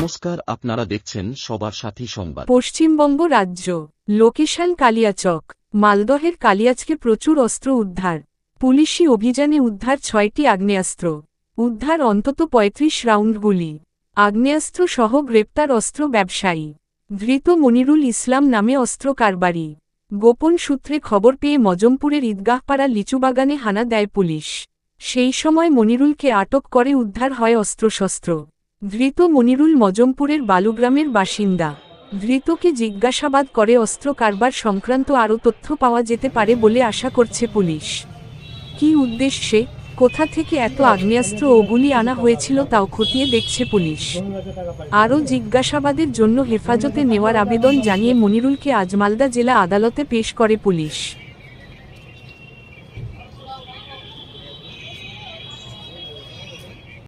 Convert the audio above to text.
নমস্কার, আপনারা দেখছেন সবার সাথী সংবাদ। পশ্চিমবঙ্গ রাজ্য, লোকেশন কালিয়াচক, মালদহের কালিয়াচকে প্রচুর অস্ত্র উদ্ধার। পুলিশি অভিযানে উদ্ধার ছয়টি আগ্নেয়াস্ত্র। উদ্ধার অন্তত পঁয়ত্রিশ রাউন্ড গুলি। আগ্নেয়াস্ত্র সহ গ্রেপ্তার অস্ত্র ব্যবসায়ী। ধৃত মনিরুল ইসলাম নামে অস্ত্র কারবারি। গোপন সূত্রে খবর পেয়ে মজমপুরের ঈদগাহপাড়া লিচুবাগানে হানা দেয় পুলিশ। সেই সময় মনিরুলকে আটক করে উদ্ধার হয় অস্ত্রশস্ত্র। ধৃত মনিরুল মজমপুরের বালুগ্রামের বাসিন্দা। ধৃতকে জিজ্ঞাসাবাদ করে অস্ত্র কারবার সংক্রান্ত আরও তথ্য পাওয়া যেতে পারে বলে আশা করছে পুলিশ। কী উদ্দেশ্যে, কোথা থেকে এত আগ্নেয়াস্ত্র ও গুলি আনা হয়েছিল তাও খতিয়ে দেখছে পুলিশ। আরও জিজ্ঞাসাবাদের জন্য হেফাজতে নেওয়ার আবেদন জানিয়ে মনিরুলকে আজ মালদা জেলা আদালতে পেশ করে পুলিশ।